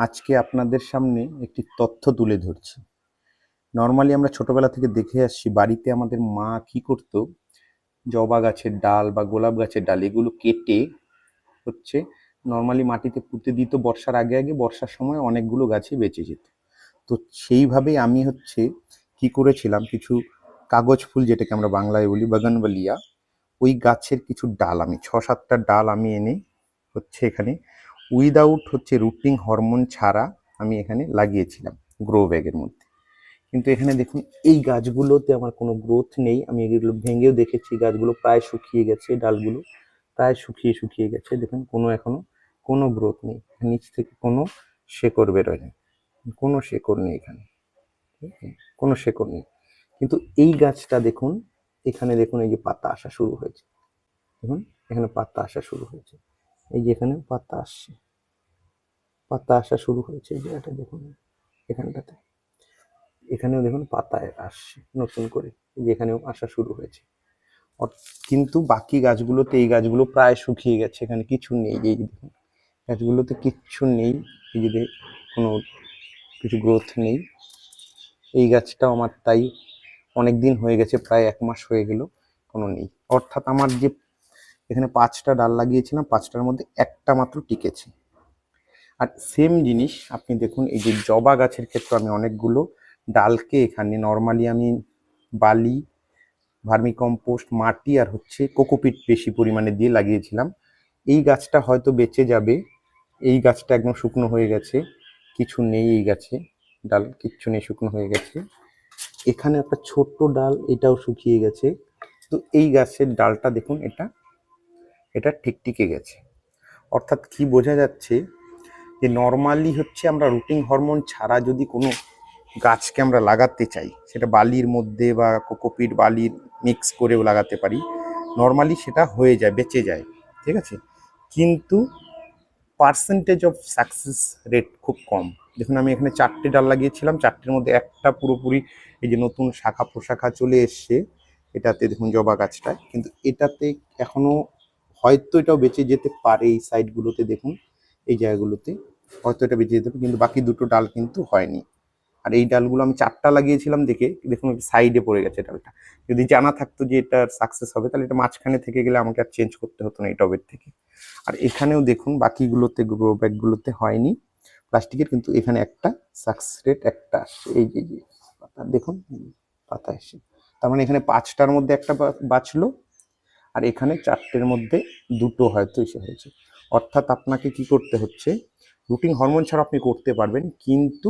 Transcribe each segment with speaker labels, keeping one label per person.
Speaker 1: আজকে আপনাদের সামনে একটি তথ্য তুলে ধরছি। নর্মালি আমরা ছোটবেলা থেকে দেখে আসছি, বাড়িতে আমাদের মা কি করতো? জবা গাছের ডাল বা গোলাপ গাছের ডাল এগুলো কেটে হচ্ছে নর্মালি মাটিতে পুঁতে দিত। বর্ষার আগে আগে, বর্ষার সময় অনেকগুলো গাছে বেঁচে যেত। তো সেইভাবেই আমি হচ্ছে কি করেছিলাম, কিছু কাগজ ফুল যেটাকে আমরা বাংলায় বলি বাগানবালিয়া, ওই গাছের কিছু ডাল আমি ছ সাতটা ডাল আমি এনে হচ্ছে এখানে উইদাউট হচ্ছে রুটিং হরমোন ছাড়া আমি এখানে লাগিয়েছিলাম গ্রো ব্যাগের মধ্যে। কিন্তু এখানে দেখুন, এই গাছগুলোতে আমার কোনো গ্রোথ নেই। আমি এগুলো ভেঙেও দেখেছি, গাছগুলো প্রায় শুকিয়ে গেছে, ডালগুলো প্রায় শুকিয়ে শুকিয়ে গেছে। দেখুন, কোনো এখনও কোনো গ্রোথ নেই। নিচ থেকে কোনো শেকড় বেরোয়নি। কোনো শেকড় নেই এখানে? কোনো শেকড় নেই। কিন্তু এই গাছটা দেখুন, এখানে দেখুন এই যে পাতা আসা শুরু হয়েছে। দেখুন, এখানে পাতা আসা শুরু হয়েছে। এই যে এখানে পাতা আসছে। পাতা আসা শুরু হয়েছে এই জায়গাটা দেখুন এখানটাতে। এখানেও দেখুন পাতা আসছে নতুন করে, এই যে এখানেও আসা শুরু হয়েছে। কিন্তু বাকি গাছগুলোতে এই গাছগুলো প্রায় শুকিয়ে গেছে, এখানে কিছু নেই, এই দেখুন। গাছগুলোতে কিচ্ছু নেই, এই যে কোনো কিছু গ্রোথ নেই। এই গাছটাও আমার তাই অনেক দিন হয়ে গেছে, প্রায় এক মাস হয়ে গেল, কোনো নেই। অর্থাৎ আমার যে এখানে পাঁচটা ডাল লাগিয়েছিলাম, পাঁচটার মধ্যে একটা মাত্র টিকেছে। আর সেম জিনিস, আপনি দেখুন, এই যে জবা গাছের ক্ষেত্রে আমি অনেকগুলো, ডালকে এখানে নর্মালি আমি বালি ভার্মি কম্পোস্ট মাটি আর হচ্ছে কোকোপিট বেশি পরিমাণে দিয়ে লাগিয়েছিলাম। এই গাছটা হয়তো বেঁচে যাবে, এই গাছটা একদম শুকনো হয়ে গেছে, কিছু নেই এই গাছে, ডাল কিচ্ছু নেই, শুকনো হয়ে গেছে। এখানে একটা ছোট্ট ডাল, এটাও শুকিয়ে গেছে। তো এই গাছের ডালটা দেখুন, এটা এটা ঠিকটিকে গেছে। অর্থাৎ কি বোঝা যাচ্ছে যে নর্মালি হচ্ছে আমরা রুটিন হরমোন ছাড়া যদি কোনো গাছকে আমরা লাগাতে চাই, সেটা বালির মধ্যে বা কোকোপিট বালির মিক্স করেও লাগাতে পারি নর্মালি সেটা হয়ে যায়, বেঁচে যায়, ঠিক আছে? কিন্তু পার্সেন্টেজ অফ সাকসেস রেট খুব কম। দেখুন, আমি এখানে চারটে ডাল লাগিয়েছিলাম, চারটের মধ্যে একটা পুরোপুরি এই যে নতুন শাখা প্রশাখা চলে এসছে, এটাতে দেখুন জবা গাছটায় কিন্তু এটাতে এখনও হয়তো এটাও বেঁচে যেতে পারে এই সাইডগুলোতে দেখুন, এই জায়গাগুলোতে। হয়তো এটা বেঁচে যেতে কিন্তু বাকি দুটো ডাল কিন্তু হয়নি। আর এই ডালগুলো আমি চারটা লাগিয়েছিলাম দেখে, দেখুন সাইডে পড়ে গেছে ডালটা। যদি জানা থাকতো যে এটা সাকসেস হবে, তাহলে এটা মাঝখানে থেকে গেলে আমাকে আর চেঞ্জ করতে হতো না এই টবের থেকে। আর এখানেও দেখুন, বাকিগুলোতে গ্রো ব্যাগগুলোতে হয়নি। প্লাস্টিকের কিন্তু এখানে একটা সাকসেস রেট একটা এই যে পাতা, দেখুন, পাতা এসে। তার মানে এখানে পাঁচটার মধ্যে একটা বাঁচলো, আর এখানে চারটের মধ্যে দুটো হয়তো এসে হয়েছে। অর্থাৎ আপনাকে কি করতে হচ্ছে রুটিন হরমোন ছাড়া আপনি করতে পারবেন, কিন্তু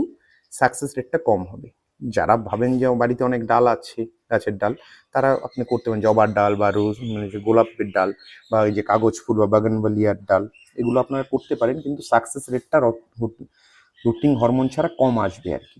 Speaker 1: সাকসেস রেটটা কম হবে। যারা ভাবেন যে বাড়িতে অনেক ডাল আছে, গাছের ডাল, তারা আপনি করতে পারেন, জবার ডাল বা রোজ মানে যে গোলাপের ডাল বা এই যে কাগজ ফুল বা বাগানবালিয়ার ডাল, এগুলো আপনারা করতে পারেন, কিন্তু সাকসেস রেটটা রুটিন হরমোন ছাড়া কম আসবে আর কি।